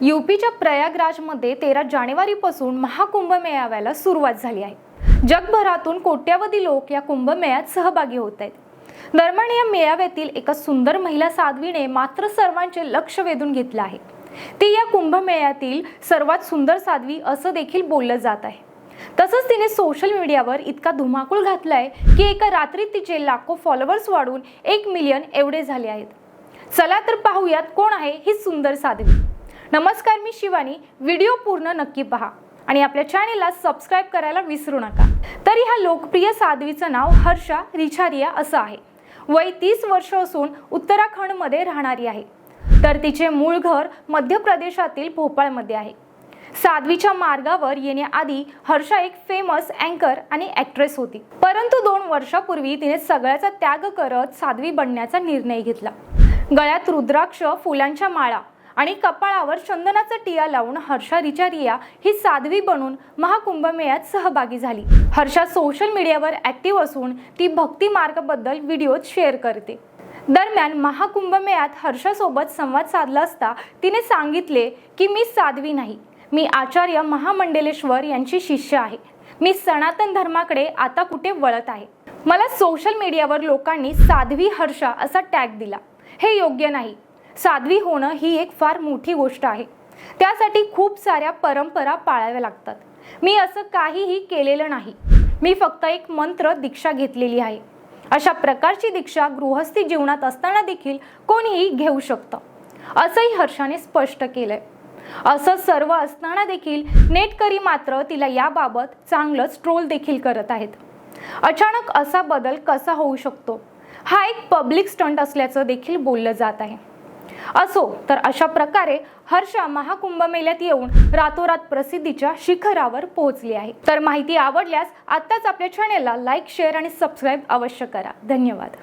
युपीच्या प्रयागराजमध्ये तेरा जानेवारीपासून महाकुंभ मेळाव्याला सुरुवात झाली आहे. जगभरातून कोट्यावधी लोक या कुंभमेळ्यात सहभागी होत आहेत. दरम्यान या मेळाव्यातील एका सुंदर महिला साध्वीने मात्र सर्वांचे लक्ष वेधून घेतलं आहे. ती या कुंभमेळ्यातील सर्वात सुंदर साध्वी असं देखील बोललं जात आहे. तसंच तिने सोशल मीडियावर इतका धुमाकूळ घातलाय की एका रात्रीत तिचे लाखो फॉलोअर्स वाढून एक मिलियन एवढे झाले आहेत. चला तर पाहूयात कोण आहे ही सुंदर साध्वी. नमस्कार मी शिवानी. व्हिडिओ पूर्ण नक्की पहा आणि आपल्या चॅनेलला सबस्क्राईब करायला विसरू नका. तरी ह्या लोकप्रिय साध्वीचं नाव हर्षा रिछारिया असं आहे. वय तीस वर्ष असून उत्तराखंडमध्ये राहणारी आहे. तर तिचे मूळ घर मध्य प्रदेशातील भोपाळमध्ये आहे. साध्वीच्या मार्गावर येण्याआधी हर्षा एक फेमस अँकर आणि ॲक्ट्रेस होती. परंतु दोन वर्षापूर्वी तिने सगळ्याचा त्याग करत साध्वी बनण्याचा निर्णय घेतला. गळ्यात रुद्राक्ष फुलांच्या माळा आणि कपाळावर चंदनाचा टिया लावून हर्षा रिचारिया ही साध्वी बनून महाकुंभमेळ्यात सहभागी झाली. हर्षा सोशल मीडियावर ॲक्टिव्ह असून ती भक्ती मार्गाबद्दल व्हिडिओज शेअर करते. दरम्यान महाकुंभमेळ्यात हर्षासोबत संवाद साधला असता तिने सांगितले की मी साध्वी नाही. मी आचार्य महामंडलेश्वर यांची शिष्य आहे. मी सनातन धर्माकडे आता कुठे वळत आहे? मला सोशल मीडियावर लोकांनी साध्वी हर्षा असा टॅग दिला. हे योग्य नाही. साध्वी होणं ही एक फार मोठी गोष्ट आहे. त्यासाठी खूप साऱ्या परंपरा पाळाव्या लागतात. मी असं काहीही केलेलं नाही. मी फक्त एक मंत्र दीक्षा घेतलेली आहे. अशा प्रकारची दीक्षा गृहस्थी जीवनात असताना देखील कोणीही घेऊ शकतं. असंही हर्षाने स्पष्ट केलंय. असं सर्व असताना देखील नेटकरी मात्र तिला याबाबत चांगलंच ट्रोल देखील करत आहेत. अचानक असा बदल कसा होऊ शकतो? हा एक पब्लिक स्टंट असल्याचं देखील बोललं जात आहे. असो तर अशा प्रकारे हर्षा महाकुंभ मेळ्यात येऊन रातोरात प्रसिद्धीच्या शिखरावर पोहोचली आहे. तर माहिती आवडल्यास आत्ताच आपल्या चॅनेलला लाईक शेअर आणि सबस्क्राईब अवश्य करा. धन्यवाद.